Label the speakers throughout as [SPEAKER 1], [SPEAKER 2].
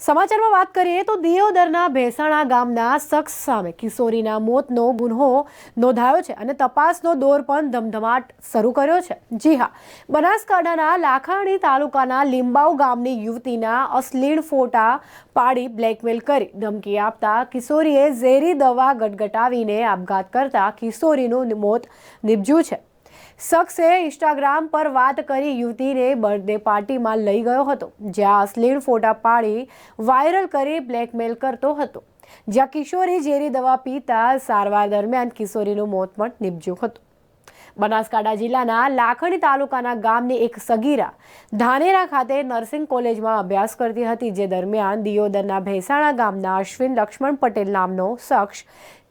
[SPEAKER 1] સમાચારમાં વાત કરીએ તો દિયોદરના ભેસાણા ગામના શખ્સ સામે કિશોરીના મોતનો ગુન્હો નોંધાયો છે અને તપાસનો દોર પણ ધમધમાટ શરૂ કર્યો છે. જી હા, બનાસકાંઠાના લાખાણી તાલુકાના લીંબાવ ગામની યુવતીના અશ્લીળ ફોટા પાડી બ્લેકમેલ કરી ધમકી આપતા કિશોરીએ ઝેરી દવા ગટગટાવીને આપઘાત કરતા કિશોરીનું મોત નિપજ્યું છે. શખ્સે ઇન્સ્ટાગ્રામ પર વાત કરી યુવતીને બર્થડે પાર્ટીમાં લઈ ગયો હતો, જ્યાં અશ્લીળ ફોટા પાડી વાયરલ કરી બ્લેકમેલ કરતો હતો. જ્યાં કિશોરી ઝેરી દવા પીતા સારવાર દરમિયાન કિશોરીનું મોત પણ નીપજ્યું હતું. બનાસકાંઠા જિલ્લાના લાખણી તાલુકાના ગામની એક સગીરા ધાનેરા ખાતે નર્સિંગ કોલેજમાં અભ્યાસ કરતી હતી, જે દરમિયાન દિયોદરના ભેસાણા ગામના અશ્વિન લક્ષ્મણ પટેલ નામનો શખ્સ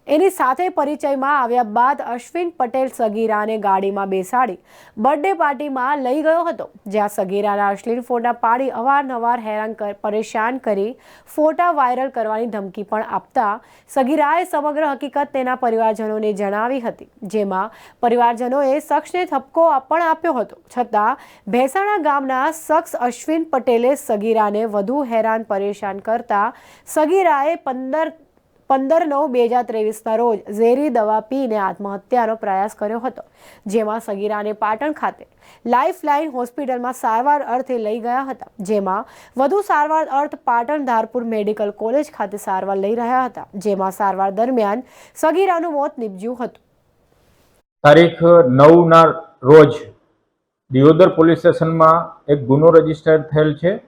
[SPEAKER 1] એની સાથે પરિચયમાં આવ્યા બાદ અશ્વિન પટેલ સગીરાને ગાડીમાં બેસાડી બર્થડે પાર્ટીમાં લઈ ગયો હતો, જ્યાં સગીરાના અશ્લીલ ફોટા પાડી અવારનવાર હેરાન પરેશાન કરી ફોટા વાયરલ કરવાની ધમકી પણ આપતા સગીરાએ સમગ્ર હકીકત તેના પરિવારજનોને જણાવી હતી, જેમાં પરિવારજનોએ શખ્સને ઠપકો પણ આપ્યો હતો. છતાં, ભેસાણા ગામના શખ્સ અશ્વિન પટેલે સગીરાને વધુ હેરાન પરેશાન કરતા સગીરાએ પંદર પંદર નવ બે હજાર ત્રેવીસના રોજ ઝેરી દવા પીને આત્મહત્યાનો પ્રયાસ કર્યો હતો, જેમાં સગીરાને પાટણ ખાતે લાઈફ લાઇન હોસ્પિટલમાં સારવાર અર્થે લઈ ગયા હતા, જેમાં વધુ સારવાર અર્થ પાટણ ધારપુર મેડિકલ કોલેજ ખાતે સારવાર લઈ રહ્યા હતા, જેમાં સારવાર દરમિયાન સગીરાનું મોત નીપજ્યું હતું.
[SPEAKER 2] તારીખ નવના રોજ દિયોદર પોલીસ સ્ટેશનમાં એક ગુનો રજિસ્ટર થયેલ છે.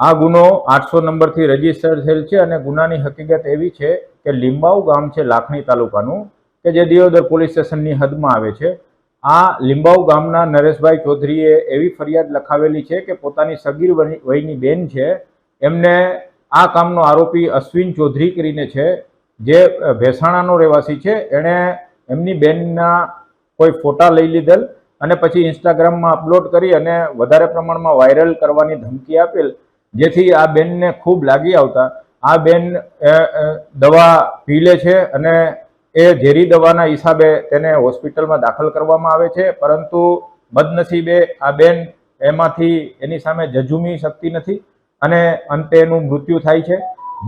[SPEAKER 2] આ ગુનો આઠસો નંબરથી રજિસ્ટર થયેલ છે અને ગુનાની હકીકત એવી છે કે લીંબાવ ગામ છે લાખણી તાલુકાનું, કે જે દિયોદર પોલીસ સ્ટેશનની હદમાં આવે છે. આ લીંબાવ ગામના નરેશભાઈ ચૌધરીએ એવી ફરિયાદ લખાવેલી છે કે પોતાની સગીર વય- વયની બેન છે. એમને આ કામનો આરોપી અશ્વિન ચૌધરી કરીને છે, જે ભેસાણાનો રહેવાસી છે. એણે એમની બેનના કોઈ ફોટા લઈ લીધેલ અને પછી ઇન્સ્ટાગ્રામમાં અપલોડ કરી અને વધારે પ્રમાણમાં વાયરલ કરવાની ધમકી આપેલ જેથી આ બેનને ખૂબ લાગી આવતા. આ બેન દવા પી લે છે અને એ ઝેરી દવાના હિસાબે તેને હોસ્પિટલમાં દાખલ કરવામાં આવે છે. પરંતુ બદનસીબે આ બેન એમાંથી એની સામે જજુમી શકતી નથી અને અંતે એનું મૃત્યુ થાય છે.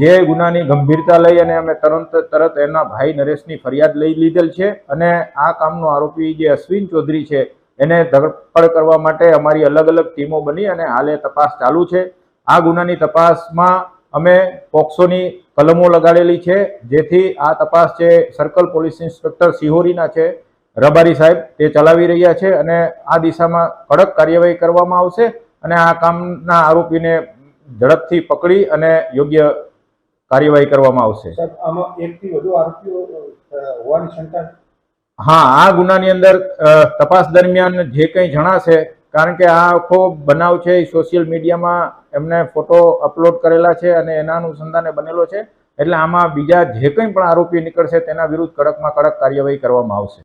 [SPEAKER 2] જે ગુનાની ગંભીરતા લઈ અને અમે તરત તરત એના ભાઈ નરેશની ફરિયાદ લઈ લીધેલ છે અને આ કામનો આરોપી જે અશ્વિન ચૌધરી છે, એને ધરપકડ કરવા માટે અમારી અલગ અલગ ટીમો બની અને હાલે તપાસ ચાલુ છે. આ ગુનાની તપાસમાં અમે પોક્સોની કલમો લગાડેલી છે જેથી આ તપાસ છે સર્કલ પોલીસ ઇન્સ્પેક્ટર સિહોરીના છે રબારી સાહેબ તે ચલાવી રહ્યા છે અને આ દિશામાં કડક કાર્યવાહી કરવામાં આવશે અને આ કામના આરોપીને ઝડપથી પકડી અને યોગ્ય કાર્યવાહી કરવામાં આવશે.
[SPEAKER 3] સાહેબ આમાં એકથી વધુ આરોપીઓ હોવાની શંકા
[SPEAKER 2] હા આ ગુનાની અંદર તપાસ દરમિયાન જે કંઈ જણાશે કારણ કે આ આખો બનાવ છે એ સોશિયલ મીડિયામાં એમને ફોટો અપલોડ કરેલા છે અને એના અનુસંધાને બનેલો છે. એટલે આમાં બીજા જે કંઈ પણ આરોપી નીકળશે તેના વિરુદ્ધ કડકમાં કડક કાર્યવાહી કરવામાં આવશે.